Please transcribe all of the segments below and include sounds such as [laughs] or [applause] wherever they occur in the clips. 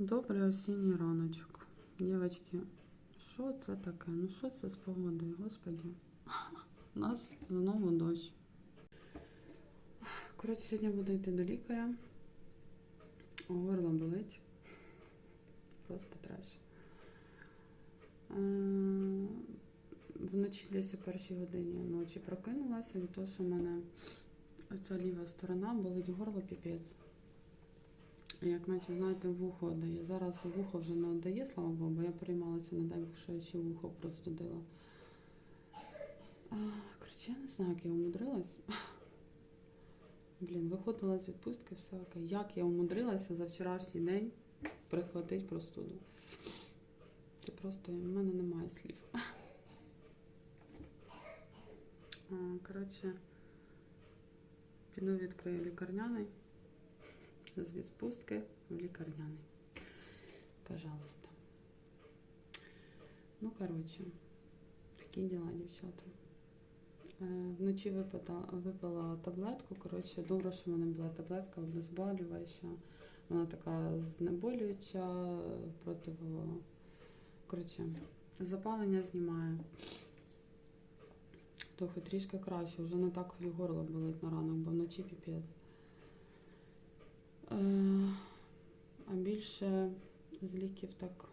Добрий осінній раночок. Дівчатки, що це таке? Ну що це з погодою, господі? [laughs] У нас знову дощ. Коротше, сьогодні буду йти до лікаря. Горло болить. Просто треш. Е, Вночі десь о першій годині ночі прокинулася від того, що в мене оця ліва сторона болить горло піпець. Як наче, знаєте, вухо дає. Зараз вухо вже не дає, слава Богу, бо я переймалася, не дай Бог, що я ще вухо простудила. Коротше, я не знаю, як я умудрилась. Блін, виходила з відпустки, все окей. Як я умудрилася за вчорашній день прихватити простуду? Це просто в мене немає слів. Коротше, піду відкрию лікарняний з відпустки в лікарняний. Пожалуйста. Ну, коротше, такі діла, дівчата. Е, Вночі випила, таблетку. Коротше, добре, що в мене була таблетка обезболююча. Вона така знеболююча, противо. Коротше, запалення знімає. Трохи трішки краще, вже не так і горло болить на ранок, бо вночі піпець. Е, А більше з ліків так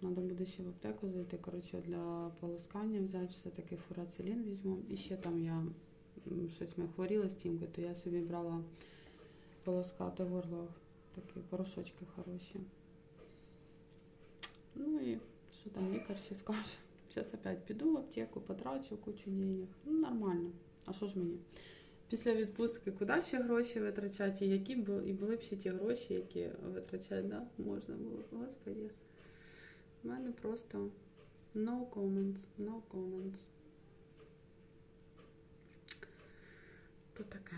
треба буде ще в аптеку зайти. Коротше, для полоскання взяти все-таки фурацилін візьму. І ще там я щось ми хворіли з тімкою, то я собі брала полоскати горло, такі порошочки хороші. Ну і що там лікар ще скаже. Зараз опять піду в аптеку, потрачу кучу денег. Ну, нормально. А що ж мені? Після відпустки куди ще гроші витрачати? І які бу- і були б ще ті гроші, які витрачати, да? можна було Господі. У мене просто no comments, no comments. То таке.